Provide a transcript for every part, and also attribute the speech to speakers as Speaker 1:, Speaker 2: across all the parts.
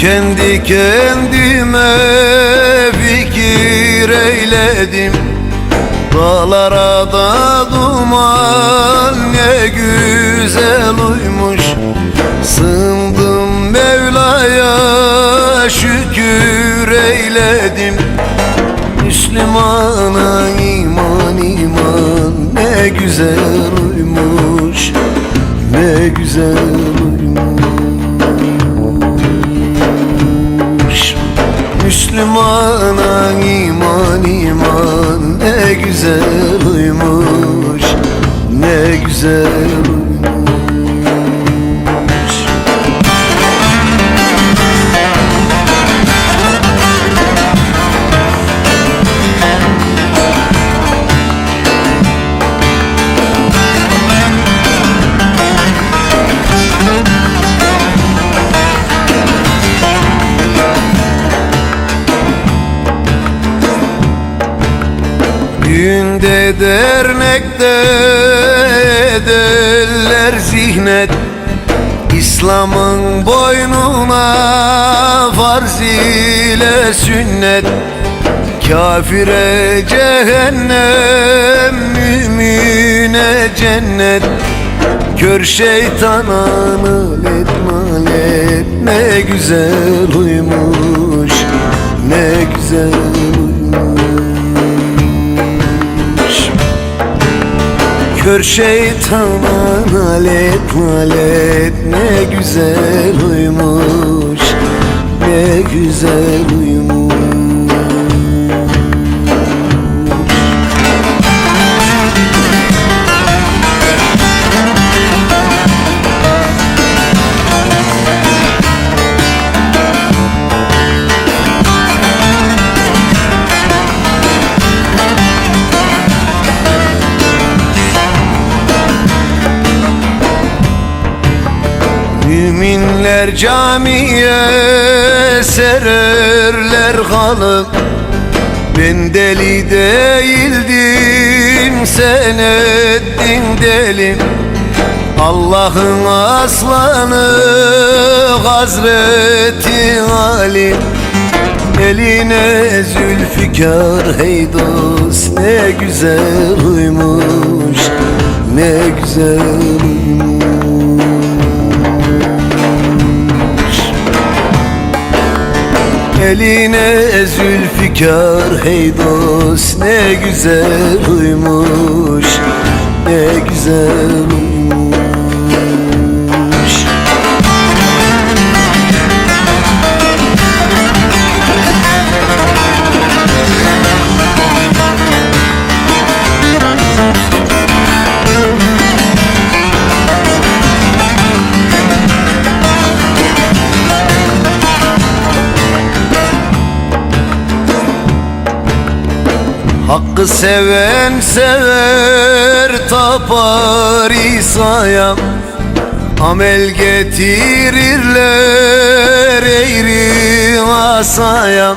Speaker 1: Kendi kendime fikir eyledim. Dağlara da duman ne güzel uymuş. Sığındım Mevla'ya şükür eyledim. Müslümana iman iman ne güzel uymuş. Ne güzel uymuş Müslümana iman iman. Ne güzel uymuş Ne güzel uymuş Düğünde dernekte ederler zihnet. İslam'ın boynuna farz ile sünnet. Kafire cehennem, mümine cennet. Kör şeytana nalet nalet Ne güzel uymuş, ne güzel uymuş Kör şeytana nalet nalet Ne güzel uymuş Ne güzel uymuş Müminler camiye sererler halı Ben deli değildim sen ettin deli. Allah'ın aslanı Hazreti Ali. Eline zülfikar hey dost Ne güzel uymuş Ne güzel uymuş Eline zülfikar hey dost Ne güzel uymuş Ne güzel uymuş Hakkı seven sever tapar İsa'ya. Amel getirirler eğri asaya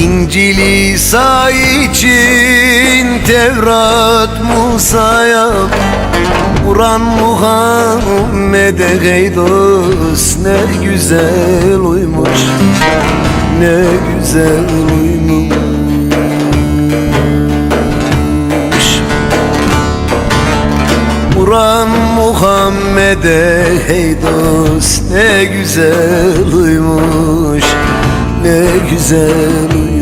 Speaker 1: İncil İsa için Tevrat Musa'ya. Kur'an Muhammed'e hey dost Ne güzel uymuş Ne güzel uymuş Kur'an Muhammed'e hey dost ne güzel uymuş Ne güzel uymuş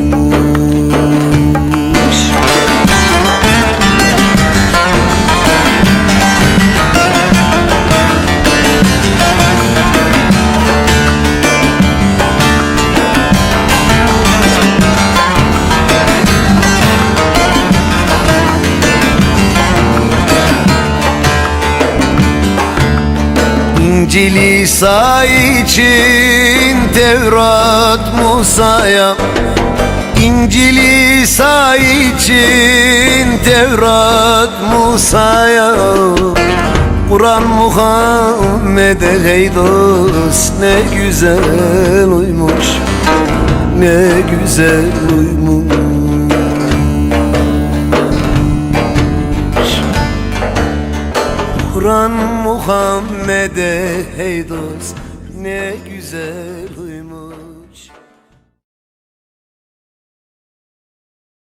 Speaker 1: İncil İsa için Tevrat Musa'ya. İncil İsa için Tevrat Musa'ya. Kur'an Muhammed'e hey dost ne güzel uymuş Ne güzel uymuş Kur'an Muhammed'e hey dost ne güzel